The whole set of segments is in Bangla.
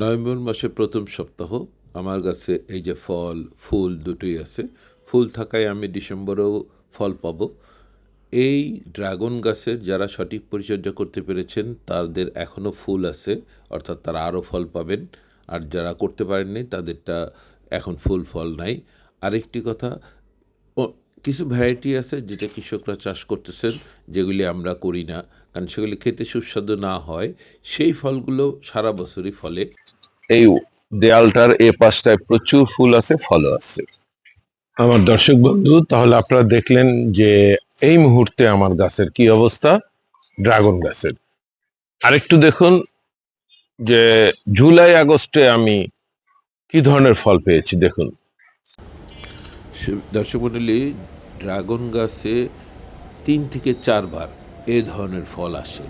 নভেম্বর মাসের প্রথম সপ্তাহ, আমার কাছে এই যে ফল, ফুল দুটোই আছে। ফুল থাকায় আমি ডিসেম্বরেও ফল পাব। এই ড্রাগন গাছের যারা সঠিক পরিচর্যা করতে পেরেছেন, তাদের এখনও ফুল আছে, অর্থাৎ তারা আরও ফল পাবেন। আর যারা করতে পারেননি, তাদেরটা এখন ফুল ফল নাই। আরেকটি কথা কিছু ভ্যারাইটি আছে যেটা কৃষকরা চাষ করতেছেন, যেগুলি আমরা করি না। কারণ সেগুলি খেতে সুস্বাদু না হয় সেই ফলগুলো সারা বছরই ফলে। এই দেয়ালটার এ পাশটায় প্রচুর ফুল আছে ফলও আছে। আমার দর্শক বন্ধু তাহলে আপনারা দেখলেন যে এই মুহূর্তে আমার গাছের কি অবস্থা? ড্রাগন গাছের। আরেকটু দেখুন যে জুলাই আগস্টে আমি কি ধরনের ফল পেয়েছি দেখুন। দর্শক মণ্ডলী ড্রাগন গাছে তিন থেকে চারবার এ ধরনের ফল আসে।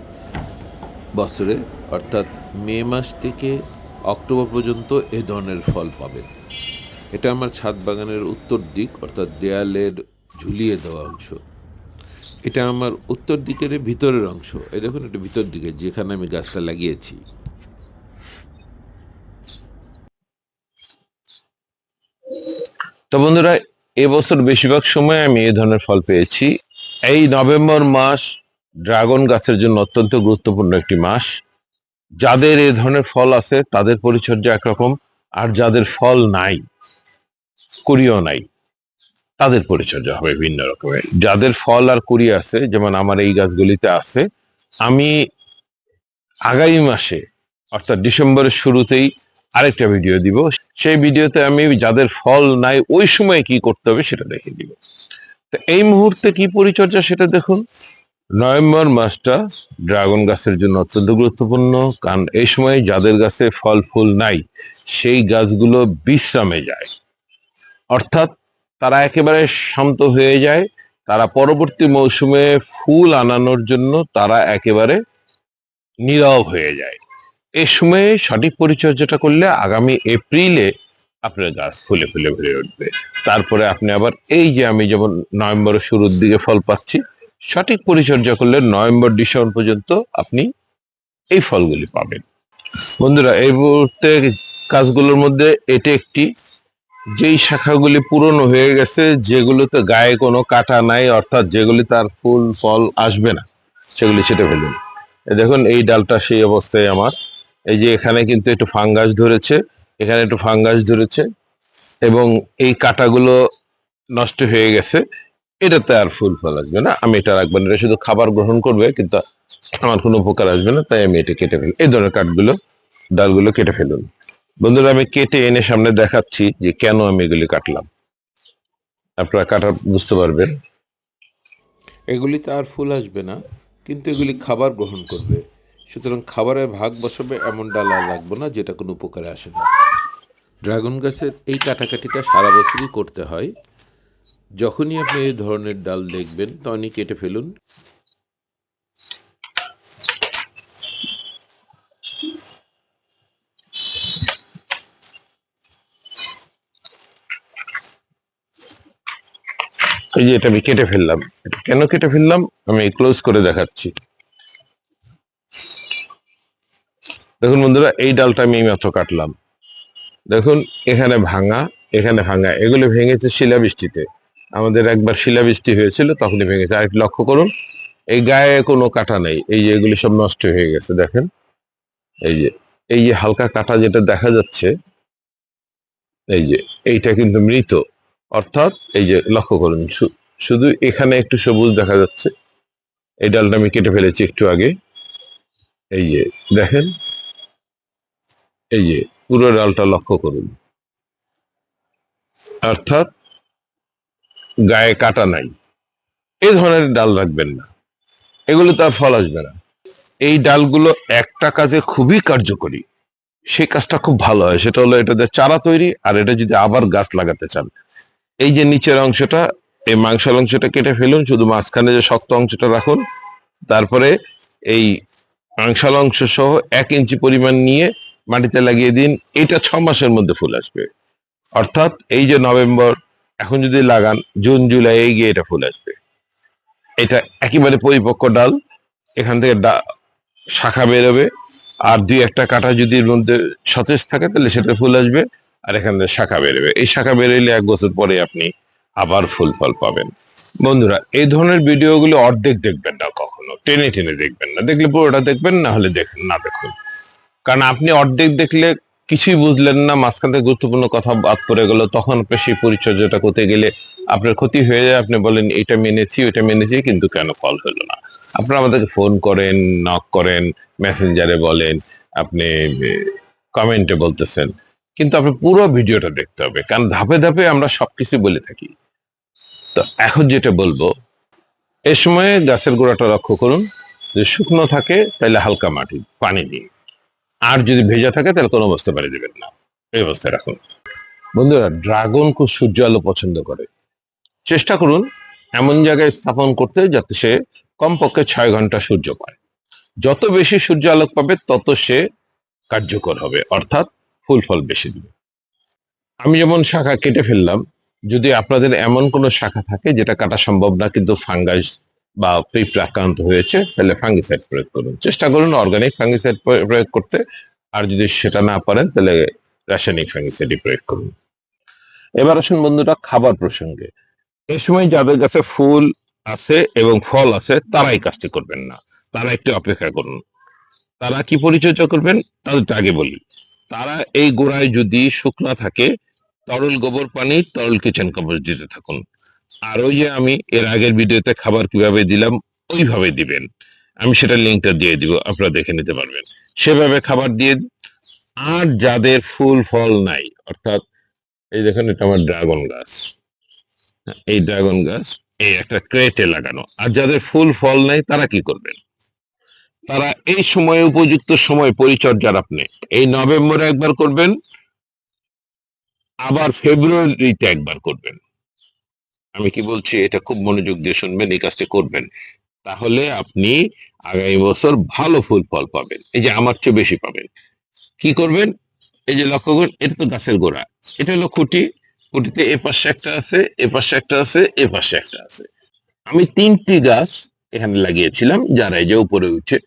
বছরে, অর্থাৎ মে মাস থেকে অক্টোবর পর্যন্ত এ ধরনের ফল পাবেন এটা আমার ছাদ বাগানের উত্তর দিক, অর্থাৎ দেয়ালের ঝুলিয়ে দেওয়া অংশ। এটা আমার উত্তর দিকের ভিতরের অংশ। এই দেখুন, এটা ভিতর দিকে, যেখানে আমি গাছটা লাগিয়েছি। তো বন্ধুরা এবছর বেশিরভাগ সময় আমি এই ধরনের ফল পেয়েছি। এই নভেম্বর মাস ড্রাগন গাছের জন্য অত্যন্ত গুরুত্বপূর্ণ একটি মাস। যাদের এ ধরনের ফল আছে, তাদের পরিচর্যা একরকম। আর যাদের ফল নাই, কুড়িও নাই, তাদের পরিচর্যা হবে ভিন্ন রকমের। যাদের ফল আর কুড়ি আছে, যেমন আমার এই গাছগুলিতে আছে, আমি আগামী মাসে, অর্থাৎ ডিসেম্বরের শুরুতেই আরেকটা ভিডিও দিব। সেই ভিডিওতে আমি যাদের ফল নাই, ওই সময় কি করতে হবে সেটা দেখে দিব। তো এই মুহূর্তে কি পরিচর্যা সেটা দেখুন। নভেম্বর মাসটা ড্রাগন গাছের জন্য অত্যন্ত গুরুত্বপূর্ণ, কারণ এই সময় যাদের গাছে ফল, ফুল নাই, সেই গাছগুলো বিশ্রামে যায়। অর্থাৎ তারা একেবারে শান্ত হয়ে যায়। তারা পরবর্তী মৌসুমে ফুল আনানোর জন্য তারা একেবারে নীরব হয়ে যায়। এ সময়ে সঠিক পরিচর্যাটা করলে আগামী এপ্রিলে আপনার গাছ ফুলে ফুলে ভরে উঠবে। তারপরে আপনি আবার এই যে আমি যেমন নভেম্বরের শুরুর দিকে ফল পাচ্ছি সঠিক পরিচর্যা করলে নভেম্বর, ডিসেম্বর পর্যন্ত আপনি এই ফলগুলি পাবেন। বন্ধুরা, এই মুহূর্তে গাছগুলোর মধ্যে এটি একটি, যেই শাখাগুলি পুরনো হয়ে গেছে, যেগুলোতে গায়ে কোনো কাটা নাই, অর্থাৎ যেগুলি তার ফুল, ফল আসবে না, সেগুলি ছেটে ফেলুন। দেখুন, এই ডালটা সেই অবস্থায় আমার। এই যে এখানে কিন্তু একটু ফাঙ্গাস ধরেছে, এখানে একটু ফাঙ্গাস ধরেছে, এবং এই কাটাগুলো নষ্ট হয়ে গেছে। এটাতে আর ফুল ফল আসবে না। আমি এটা রাখব না। এটা শুধু খাবার গ্রহণ করবে, কিন্তু আমার কোনো উপকার আসবে না, তাই আমি এটা কেটে ফেলি এই ধরনের কাঠগুলো, ডালগুলো কেটে ফেলুন। বন্ধুরা, আমি কেটে এনে সামনে দেখাচ্ছি যে কেন আমি এগুলি কাটলাম। আপনারা কাটা বুঝতে পারবেন। এগুলিতে আর ফুল আসবে না, কিন্তু এগুলি খাবার গ্রহণ করবে। সুতরাং খাবারে ভাগ বসাবে, এমন ডাল আর লাগবে না, যেটা কোনো উপকারে আসে না। ড্রাগন গাছের এই কাটাকাটিটা সারা বছরই করতে হয়। যখনই আপনি এই ধরনের ডাল দেখবেন, তখনই কেটে ফেলুন। এই যে এটা আমি কেটে ফেললাম। কেন কেটে ফেললাম? আমি ক্লোজ করে দেখাচ্ছি। দেখুন বন্ধুরা, এই ডালটা আমি মাত্র কাটলাম। দেখুন, এখানে ভাঙা এখানে ভাঙা। এগুলো ভেঙেছে শিলাবৃষ্টিতে। আমাদের একবার শিলাবৃষ্টি হয়েছিল, তখনই ভেঙেছে। আর লক্ষ্য করুন, এই গায়ে কোনো কাটা নেই। এই যে এগুলি সব নষ্ট হয়ে গেছে, দেখেন। এই যে এই যে হালকা কাটা যেটা দেখা যাচ্ছে, এই যে, এইটা কিন্তু মৃত। অর্থাৎ, এই যে, লক্ষ্য করুন শুধু এখানে একটু সবুজ দেখা যাচ্ছে। এই ডালটা আমি কেটে ফেলেছি একটু আগে। এই যে, দেখেন। এই যে, পুরো ডালটা লক্ষ্য করুন। অর্থাৎ গায়ে কাটা নাই। এই ধরনের ডাল রাখবেন না। এগুলো তো আর ফল আসবে না। এই ডালগুলো একটা কাজে খুবই কার্যকরী। সেই কাজটা খুব ভালো হয়। সেটা হলো এটাতে চারা তৈরি আর এটা যদি আবার গাছ লাগাতে চান। এই যে নিচের অংশটা, এই মাংসের অংশটা কেটে ফেলুন, শুধু মাঝখানে যে শক্ত অংশটা রাখুন। তারপরে এই মাংসাল অংশ সহ এক ইঞ্চি পরিমাণ নিয়ে মাটিতে লাগিয়ে দিন। এটা ছ মাসের মধ্যে ফুল আসবে। অর্থাৎ এই যে নভেম্বর এখন যদি লাগান, জুন, জুলাই গিয়ে এটা ফুল আসবে। এটা একেবারে পরিপক্ক ডাল, এখান থেকে শাখা বেরোবে। আর দুই একটা কাটা যদি মধ্যে সতেজ থাকে, তাহলে সেটা ফুল আসবে, আর এখান থেকে শাখা বেরোবে। এই শাখা বেরোলে এক বছর পরে আপনি আবার ফুল ফল পাবেন। বন্ধুরা, এই ধরনের ভিডিওগুলো অর্ধেক দেখবেন না কখনো। টেনে টেনে দেখবেন না। দেখলে পুরোটা দেখবেন, না হলে দেখেন না দেখুন। কারণ আপনি অর্ধেক দেখলে কিছুই বুঝলেন না, মাঝখান থেকে গুরুত্বপূর্ণ কথা বাদ পড়ে গেল। তখন আপনি সেই পরিচর্যাটা করতে গেলে আপনার ক্ষতি হয়ে যায়। আপনি বলেন, এটা মেনেছি, ওইটা মেনেছি, কিন্তু কেন ফল হলো না? আপনারা আমাদেরকে ফোন করেন নক করেন মেসেঞ্জারে বলেন, আপনি কমেন্টে বলতেছেন। কিন্তু আপনি পুরো ভিডিওটা দেখতে হবে, কারণ ধাপে ধাপে আমরা সবকিছু বলে থাকি। তো এখন যেটা বলব, এ সময়ে গাছের গোড়াটা লক্ষ্য করুন যে শুকনো থাকে, তাহলে হালকা মাটি, পানি দিন আর যদি ভেজা থাকে, তাহলে কোনো অবস্থা পানি দেবেন না। এই অবস্থায় রাখুন। বন্ধুরা, ড্রাগন খুব সূর্য আলো পছন্দ করে। চেষ্টা করুন এমন জায়গায় স্থাপন করতে, যাতে সে কমপক্ষে ছয় ঘণ্টা সূর্য পায়। যত বেশি সূর্য আলোক পাবে, তত সে কার্যকর হবে, অর্থাৎ ফুল ফল বেশি দিবে। আমি যেমন শাখা কেটে ফেললাম, যদি আপনাদের এমন কোনো শাখা থাকে, যেটা কাটা সম্ভব না, কিন্তু ফাঙ্গাস বা পিঁপড়ে আক্রান্ত হয়েছে, তাহলে ফাঙ্গিসাইড প্রয়োগ করুন। চেষ্টা করুন অর্গানিক ফাঙ্গিসাইড প্রয়োগ করতে। আর যদি সেটা না পারেন, তাহলে রাসায়নিক ফাঙ্গিসাইডই প্রয়োগ করুন। এবার আসুন বন্ধুরা খাবার প্রসঙ্গে। এই সময় যাদের কাছে ফুল আছে এবং ফল আছে তারাই কাজটি করবেন না। তারা একটু অপেক্ষা করুন। তারা কি পরিচর্যা করবেন, তাদেরটা আগে বলি। তারা এই গোড়ায় যদি শুকনা থাকে, তরল গোবর পানি, তরল কিচেন কম্পোস্ট দিতে থাকুন। আর ওই যে আমি এর আগের ভিডিওতে খাবার কীভাবে দিলাম, ওইভাবে দিবেন। আমি সেটা লিঙ্কটা দিয়ে দিব, আপনারা দেখে নিতে পারবেন। সেভাবে খাবার দিয়ে আর যাদের ফুল ফল নাই, অর্থাৎ এই দেখেন এটা আমার ড্রাগন গাছ। এই ড্রাগন গাছ, এই একটা ক্রেটে লাগানো। আর যাদের ফুল ফল নাই, তারা কি করবেন? তারা এই সময়ে উপযুক্ত সময় পরিচর্যার আপনি। এই নভেম্বরে একবার করবেন, আবার ফেব্রুয়ারিতে একবার করবেন। আমি কি বলছি? এটা খুব মনোযোগ দিয়ে শুনবেন, এই কাজটা করবেন। তাহলে আপনি আগামী বছর ভালো ফুল ফল পাবেন। এই যে আমার চেয়ে বেশি পাবেন। কি করবেন? এই যে লক্ষ্য করুন, এটা তো গাছের গোড়া। এটা হলো খুঁটি। খুঁটিতে এ পাশে একটা আছে, এ পাশে একটা আছে, এ পাশে একটা আছে। আমি তিনটি গাছ এখানে লাগিয়েছিলাম, যারা এই যে উপরে উঠে,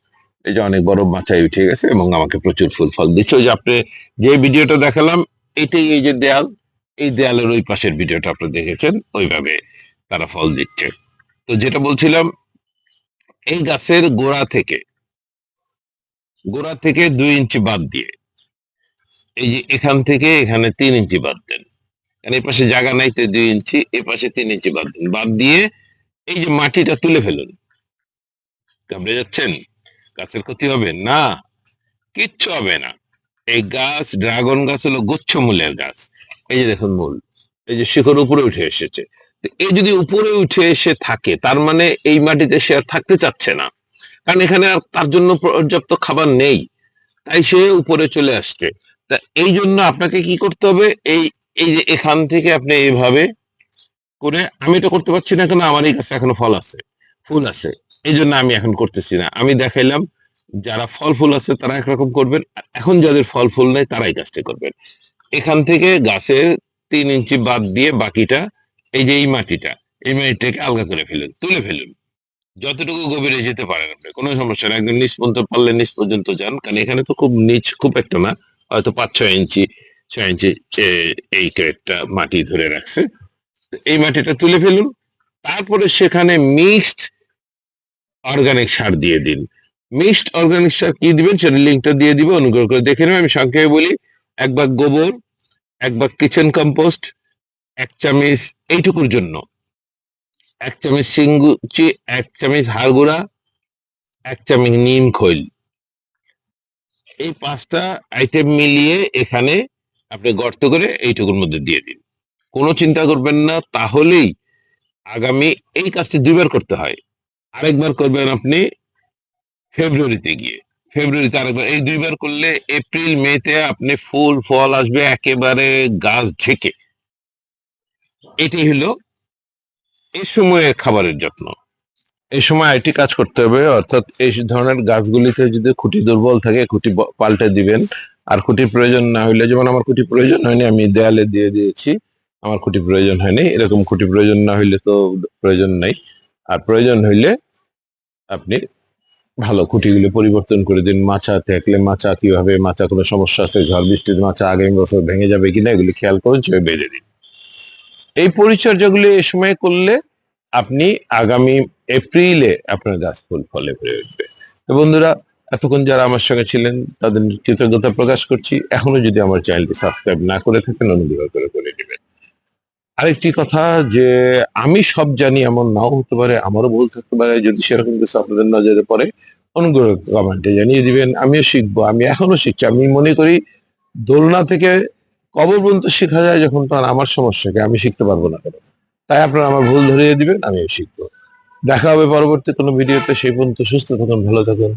এই যে অনেক বড় মাচায় উঠে গেছে এবং আমাকে প্রচুর ফুল ফল দিচ্ছে। ওই যে আপনি যে ভিডিওটা দেখালাম, এটাই এই যে দেয়াল। এই দেয়ালের ওই পাশের ভিডিওটা আপনি দেখেছেন, ওইভাবে তারা ফল দিচ্ছে। তো যেটা বলছিলাম, এই গাছের গোড়া থেকে গোড়া থেকে দুই ইঞ্চি বাদ দিয়ে, এই যে এখান থেকে এখানে তিন ইঞ্চি বাদ দেন। এই পাশে জায়গা নাই, তো দুই ইঞ্চি, এ পাশে তিন ইঞ্চি বাদ দেন। বাদ দিয়ে এই যে মাটিটা তুলে ফেলুন। ঘাবড়ে যাচ্ছেন? গাছের ক্ষতি হবে? না, কিচ্ছু হবে না। এই গাছ, ড্রাগন গাছ হলো গুচ্ছমূলের গাছ। এই যে দেখুন মূল, এই যে শিখর উপরে উঠে এসেছে। এই যদি উপরে উঠে এসে থাকে, তার মানে এই মাটিতে সে আর থাকতে চাচ্ছে না। কারণ এখানে আর তার জন্য পর্যাপ্ত খাবার নেই। তাই সে উপরে চলে আসছে। তা এই জন্য আপনাকে কি করতে হবে? এই এই যে এখান থেকে আপনি এইভাবে করে, আমি এটা করতে পারছি না কেন? আমার এই কাছে এখনও ফল আছে, ফুল আছে। এই জন্য আমি এখন করতেছি না। আমি দেখাইলাম, যারা ফল ফুল আছে তারা একরকম করবেন। এখন যাদের ফল ফুল নেই তারাই কাজটা করবেন। এখান থেকে গাছের তিন ইঞ্চি বাদ দিয়ে বাকিটা, এই যে এই মাটিটা, এই মাটিটাকে আলগা করে ফেলুন, তুলে ফেলুন। যতটুকু গভীরে যেতে পারেন আপনি, কোনো সমস্যা নেই। একদম নিচ পর্যন্ত পারলে নিচ পর্যন্ত যান, কারণ এখানে তো খুব নিচ, খুব একটা না, হয়তো পাঁচ, ছয় ইঞ্চি ছয় ইঞ্চি এই ক্রেটটা মাটি ধরে রাখছে। এই মাটিটা তুলে ফেলুন, তারপরে সেখানে মিক্সড অর্গানিক সার দিয়ে দিন। মিক্সড অর্গানিক সার কি দিবেন, সেটা লিঙ্কটা দিয়ে দিব, অনুগ্রহ করে দেখে নেবেন। আমি সংক্ষেপে বলি এক ভাগ গোবর এক ভাগ কিচেন কম্পোস্ট এক চামচ এইটুকুর জন্য। এক চামচ সিঙ্গুচি এক চামচ হাড়গুড়া, এক চামচ নিম খৈল। এই পাঁচটা আইটেম মিলিয়ে এখানে আপনি গর্ত করে এইটুকুর মধ্যে দিয়ে দিন। কোনো চিন্তা করবেন না, তাহলেই আগামী এই কাজটি দুইবার করতে হয়। আরেকবার করবেন আপনি ফেব্রুয়ারিতে গিয়ে। ফেব্রুয়ারিতে আরেকবার এই দুইবার করলে এপ্রিল, মেতে আপনি ফুল, ফল আসবে একেবারে গাছ ঝেঁকে। এটি হলো এই সময়ে খাবারের যত্ন। এই সময় আইটি কাজ করতে হবে, অর্থাৎ এই ধরনের গাছগুলিতে যদি খুঁটি দুর্বল থাকে, খুঁটি পাল্টে দিবেন। আর খুঁটির প্রয়োজন না হইলে, যেমন আমার খুঁটি প্রয়োজন হয়নি, আমি দেয়ালে দিয়ে দিয়েছি, আমার খুঁটি প্রয়োজন হয়নি। এরকম খুঁটি প্রয়োজন না হইলে তো প্রয়োজন নাই। আর প্রয়োজন হইলে আপনি ভালো খুঁটিগুলো পরিবর্তন করে দিন। মাচা থাকলে মাচা কীভাবে, মাচা কোনো সমস্যা আছে? ঝড় বৃষ্টির মাচা আগামী বছর ভেঙে যাবে কিনা এগুলি খেয়াল করুন, চেয়ে বেঁধে দিন। এই পরিচর্যাগুলি এ সময় করলে আপনি আগামী এপ্রিলে আপনার গাছ ফুল ফলে ভরে উঠবে। তো বন্ধুরা, এতক্ষণ যারা আমার সঙ্গে ছিলেন, তাদের কৃতজ্ঞতা প্রকাশ করছি। এখনও যদি আমার চ্যানেলটি সাবস্ক্রাইব না করে থাকেন, অনুগ্রহ করে করে নেবেন আরেকটি কথা যে, আমি সব জানি এমন নাও হতে পারে, আমারও ভুল থাকতে পারে, যদি সেরকম কিছু আপনাদের নজরে পড়ে, অনুগ্রহ কমেন্টে জানিয়ে দিবেন, আমিও শিখব, আমি এখনও শিখছি। আমি মনে করি, দোলনা থেকে কবর পর্যন্ত শেখা যায় যখন তখন আমার সমস্যাকে আমি শিখতে পারব না কেন। তাই আপনারা আমার ভুল ধরিয়ে দিবেন, আমিও শিখব। দেখা হবে পরবর্তী কোনো ভিডিওতে, সেই পর্যন্ত সুস্থ থাকুন, ভালো থাকুন।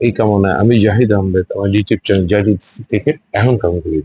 এই কামনায় আমি জাহিদ আহমেদ, আমার ইউটিউব চ্যানেল জাহিদ থেকে এখন কামনা করি।